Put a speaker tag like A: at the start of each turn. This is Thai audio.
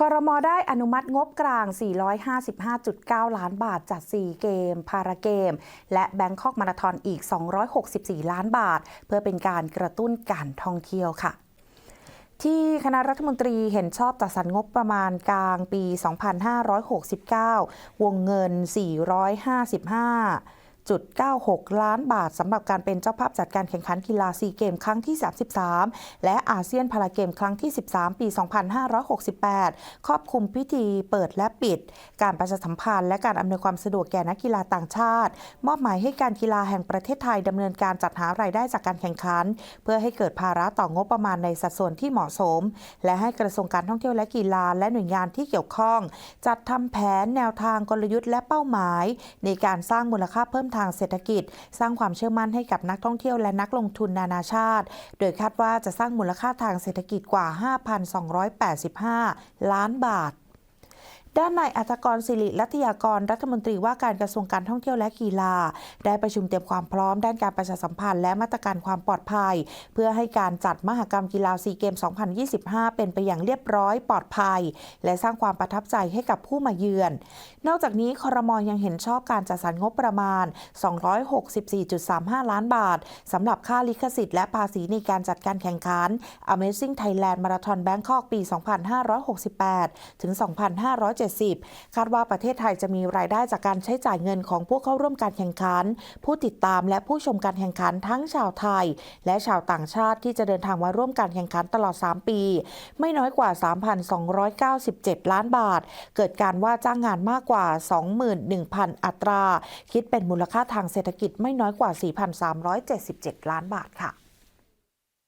A: คอรมอได้อนุมัติงบกลาง 455.9 ล้านบาทจัด 4 เกม พาราเกม และแบงคอกมาราธอนอีก 264 ล้านบาท เพื่อเป็นการกระตุ้นการท่องเที่ยวค่ะที่คณะรัฐมนตรีเห็นชอบจัดสรรงบประมาณกลางปี 2569 วงเงิน 455 96 ล้านบาทสำหรับการเป็นเจ้าภาพจัดการแข่งขันกีฬาซีเกมครั้งที่ 33 และอาเซียนพาราเกมครั้งที่ 13 ปี 2568 ครอบคลุมพิธีเปิดและปิด การประชาสัมพันธ์และการอำนวยความสะดวกแก่นักกีฬาต่างชาติ มอบหมายให้การกีฬาแห่งประเทศไทยดำเนินการจัดหารายได้จากการแข่งขัน เพื่อให้เกิดภาระต่องบประมาณในสัดส่วนที่เหมาะสม และให้กระทรวงการท่องเที่ยวและกีฬาและหน่วยงานที่เกี่ยวข้อง จัดทำแผนแนวทางกลยุทธ์และเป้าหมาย ในการสร้างมูลค่าเพิ่มทางเศรษฐกิจ สร้างความเชื่อมั่นให้กับนักท่องเที่ยวและนักลงทุนนานาชาติ โดยคาดว่าจะสร้างมูลค่าทางเศรษฐกิจกว่า 5,285 ล้านบาท ด้านนายอัตกรศิริรัตยากรรัฐมนตรีว่าการกระทรวงการท่องเที่ยวและกีฬา ได้ประชุมเตรียมความพร้อมด้านการประชาสัมพันธ์และมาตรการความปลอดภัย เพื่อให้การจัดมหกรรมกีฬาซีเกม 2025 เป็นไปอย่างเรียบร้อยปลอดภัย และสร้างความประทับใจให้กับผู้มาเยือน นอกจากนี้คอรมอยังเห็นชอบการจัดสรรงบประมาณ 264.35 ล้านบาทสำหรับค่าลิขสิทธิ์และภาษีในการจัดการแข่งขัน Amazing Thailand Marathon Bangkok ปี 2568 ถึง 2570คาดว่าประเทศไทยจะมีรายได้จากการใช้จ่ายเงินของผู้เข้าร่วมการแข่งขัน ผู้ติดตามและผู้ชมการแข่งขันทั้งชาวไทย และชาวต่างชาติที่จะเดินทางมาร่วมการแข่งขันตลอด 3 ปี ไม่น้อยกว่า 3,297 ล้านบาท เกิดการว่าจ้างงานมากกว่า 21,000 อัตรา คิดเป็นมูลค่าทางเศรษฐกิจไม่น้อยกว่า 4,377 ล้านบาทค่ะ